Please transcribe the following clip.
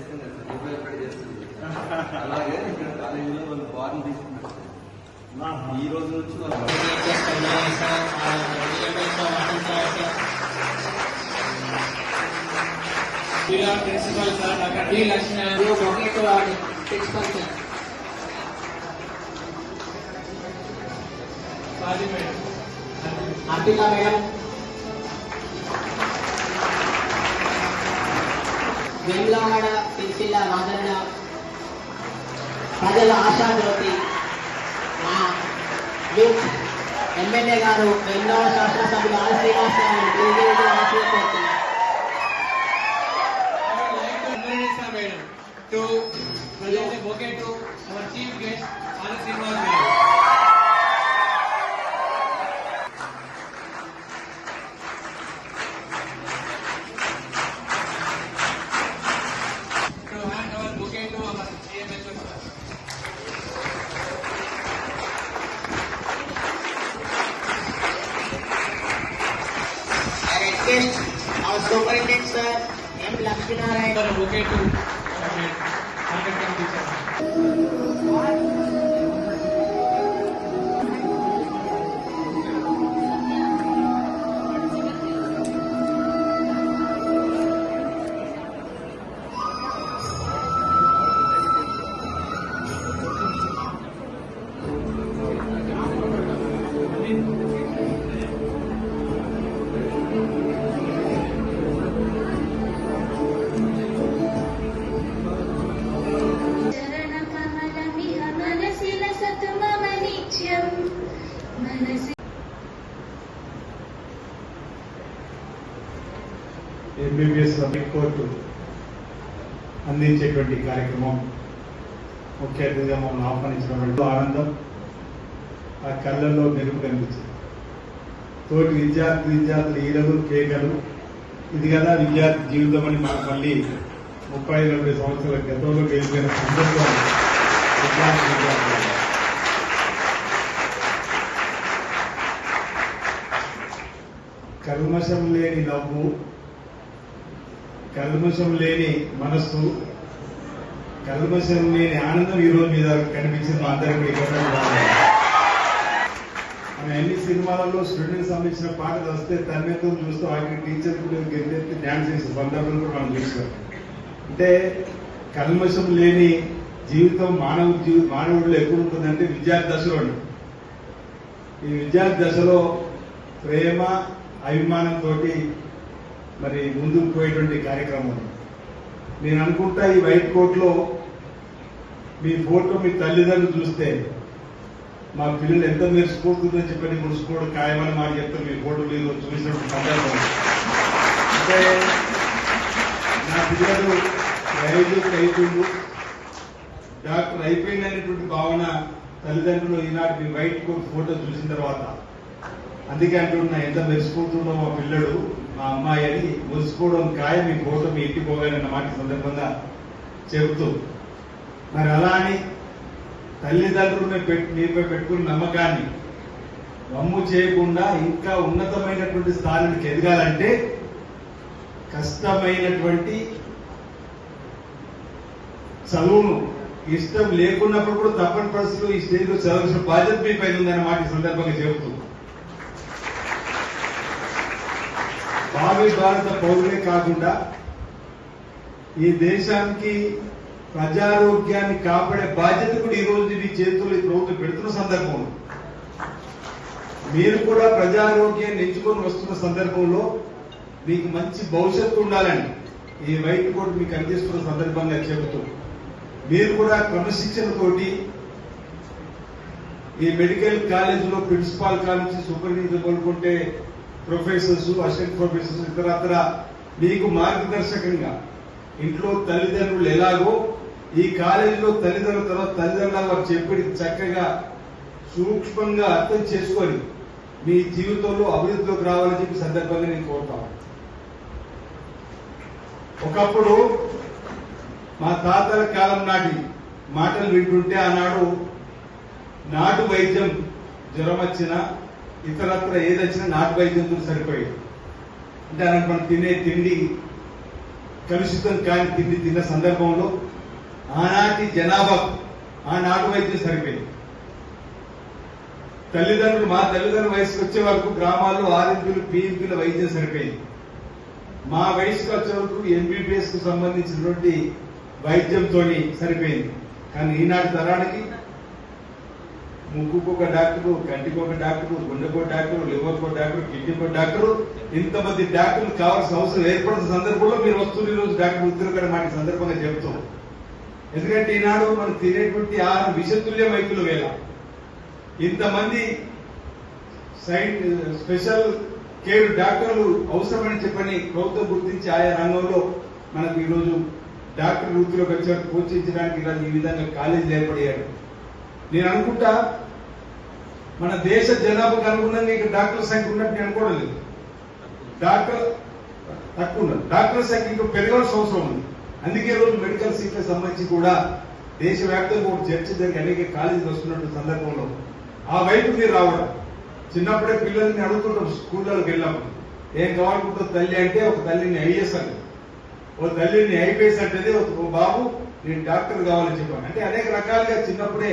చేస్తుంది సార్ ఉపయోగపడి చేస్తుంది అలాగే ఇక్కడ కాలేజీలో వాళ్ళు బార్ని తీసుకున్నారు ఈ రోజు నుంచి principal sir doctor D Lakshminarayana ఒకటి వాడి తెచ్చుకోవచ్చు అంతికా మేడం వెమ్లాడ సిరిసిల్ల మాదరణ ప్రజల ఆశాజ్యోతి మా యూత్ ఎమ్మెల్యే గారు వెమ్లవాడ శాసనసభ్యులు ఆర్ శ్రీనివాస్ గారు తెలియజేయడం ఆశీర్వదిస్తున్నాను madam to present a bouquet to our chief guest, Anna Srinivas Artist sir super mixer M Lakshmi MBBS subject court అందించేటువంటి కార్యక్రమం ముఖ్య అతిథిగా మమ్మల్ని ఎంతో ఆనందం ఆ కళ్ళల్లో మెరుపు కనిపించింది. తోటి విద్యార్థి విద్యార్థులు ఈలలు కేకలు. ఇది కదా విద్యార్థి జీవితం అని మనం మళ్ళీ ముప్పై నలభై సంవత్సరాల గతంలో వెళ్ళిపోయిన సందర్భం. విద్యార్థి విద్యార్థులు. కల్మషం లేని నవ్వు కల్మషం లేని మనస్సు కల్మషం లేని ఆనందం ఈ రోజు మీద కనిపించింది మా అందరికీ ఇక్కడ ఎన్ని సినిమాలలో స్టూడెంట్స్ సంబంధించిన పాటలు వస్తే తన్మయత్వం చూస్తూ వాటిని టీచర్ గెలిపి డ్యాన్స్ చేసే సందర్భాలు కూడా మనం చూస్తాం. అంటే కల్మషం లేని జీవితం మానవ జీవి మానవుడిలో ఎప్పుడు ఉంటుందంటే విద్యార్థి దశలో ఈ విద్యార్థి దశలో ప్రేమ అభిమానంతో మరి ముందుకు పోయేటువంటి కార్యక్రమం. నేను అనుకుంటా ఈ వైట్ కోట్లో మీ ఫోటో మీ తల్లిదండ్రులు చూస్తే మా పిల్లలు ఎంత మెరిసిపోతుందని చెప్పని మురిసిపోవడం ఖాయమని మాకు చెప్తారు. మీ ఫోటోలు ఈరోజు చూసినప్పుడు సందర్భం. అంటే నా పిల్లలు వైద్యులు అయిపోయిండు డాక్టర్ అయిపోయిందనేటువంటి భావన తల్లిదండ్రులు ఈనాడు మీ వైట్ కోట్ ఫోటో చూసిన తర్వాత అందుకే అంటున్నా ఎంత మెరిసిపోతుండో మా పిల్లడు మా అమ్మాయి అని మురిసిపోవడం ఖాయం మీ ఫోటో మీ ఇంటికి పోగానన్న మాట సందర్భంగా చెబుతూ. మరి అలా అని తల్లిదండ్రులు మీ మీపై పెట్టుకున్న నమ్మకాన్ని వమ్ము చేయకుండా ఇంకా ఉన్నతమైనటువంటి స్థానానికి ఎదగాలంటే కష్టమైనటువంటి చదువును ఇష్టం లేకున్నప్పుడు కూడా తప్పని పరిస్థితులు ఈ స్టేజ్లో చదవాల్సిన బాధ్యత మీ పైన ఉందన్న మాట సందర్భంగా చెబుతూ. భావి భారత పౌరులే కాకుండా ఈ దేశానికి ప్రజారోగ్యాన్ని కాపాడే బాధ్యత కూడా ఈ రోజు మీ చేతుల్లో ఈ ప్రభుత్వం పెడుతున్న సందర్భంలో. మీరు కూడా ప్రజారోగ్యాన్ని ఎంచుకొని వస్తున్న సందర్భంలో మీకు మంచి భవిష్యత్తు ఉండాలని ఈ వైట్ కోట్ మీకు అందిస్తున్న సందర్భంగా చెబుతూ మీరు కూడా క్రమశిక్షణతోటి ఈ మెడికల్ కాలేజీలో ప్రిన్సిపాల్ కాలేజీ సూపరింటెండెంట్ కోరుకుంటే ప్రొఫెసర్స్ అసిస్టెంట్ ప్రొఫెసర్స్ ఇతరత్ర మీకు మార్గదర్శకంగా ఇంట్లో తల్లిదండ్రులు ఎలాగో ఈ కాలేజీలో తల్లిదండ్రుల తర్వాత తల్లిదండ్రుల వారు చెప్పి చక్కగా సూక్ష్మంగా అర్థం చేసుకొని మీ జీవితంలో అభివృద్ధిలోకి రావాలని చెప్పి సందర్భంగా నేను కోరుతాను ఒకప్పుడు మా తాతల కాలం నాటి మాటలు వింటుంటే ఆనాడు నాటు వైద్యం జ్వరం వచ్చినా ఇతరత్ర ఏదొచ్చినా నాటు వైద్యంతో సరిపోయేది. అంటే మనం తినే తిండి కలుషితం కాని తిండి తిన్న సందర్భంలో ఆనాటి జనాభా ఆ నాటు వైద్యం సరిపోయింది. తల్లిదండ్రులు మా తల్లిదండ్రుల వయసుకు వచ్చే వరకు గ్రామాల్లో ఆర్ఎంపీలు పీఎంపీల వైద్యం సరిపోయింది. మా వయసుకు వచ్చే వరకు ఎంబీబీఎస్కు సంబంధించినటువంటి వైద్యంతో సరిపోయింది. కానీ ఈనాటి తరానికి ముక్కుకు ఒక డాక్టరు కంటికి ఒక డాక్టరు గుండెకు ఒక డాక్టరు లివర్కు ఒక డాక్టరు కిడ్నీకి ఒక డాక్టరు ఇంతమంది డాక్టర్లు కావాల్సిన అవసరం ఏర్పడిన సందర్భంలో మీరు వస్తున్న రోజు డాక్టర్ ఉద్యోగం మాట సందర్భంగా చెబుతాం ఎందుకంటే ఈనాడు మనం తినేటువంటి ఆహారం విషతుల్య వైద్యులు వేళ. ఇంతమంది సైన్ స్పెషల్ కేర్ డాక్టర్లు అవసరమని చెప్పని ప్రభుత్వం గుర్తించి ఆయా రంగంలో మనకు ఈరోజు డాక్టర్ వృత్తిలోకి వచ్చారు కోచించడానికి ఇలా ఈ విధంగా కాలేజీలు ఏర్పడేయాడు నేను అనుకుంటా మన దేశ జనాభాకు అనుగుణంగా నీకు డాక్టర్ సంఖ్య ఉన్నట్టు నేను అనుకోవడం లేదు. డాక్టర్ తక్కువ ఉన్నారు డాక్టర్ సంఖ్య ఇంకా పెరగాల్సిన అవసరం ఉంది. అందుకే రోజు మెడికల్ సీట్లకు సంబంధించి కూడా దేశవ్యాప్తంగా ఒక చర్చ జరిగి అనేక కాలేజీలు వస్తున్నట్టు సందర్భంలో ఆ వైపు మీరు రావడం. చిన్నప్పుడే పిల్లల్ని అడుగుతుంటాం స్కూళ్ళకి వెళ్ళినప్పుడు. ఏం కావాలనుకుంటుంది తల్లి అంటే ఒక తల్లిని ఐఏఎస్ అని. ఓ తల్లిని ఐపీఎస్ అంటే ఒక బాబు నేను డాక్టర్ కావాలని చెప్పాను. అంటే అనేక రకాలుగా చిన్నప్పుడే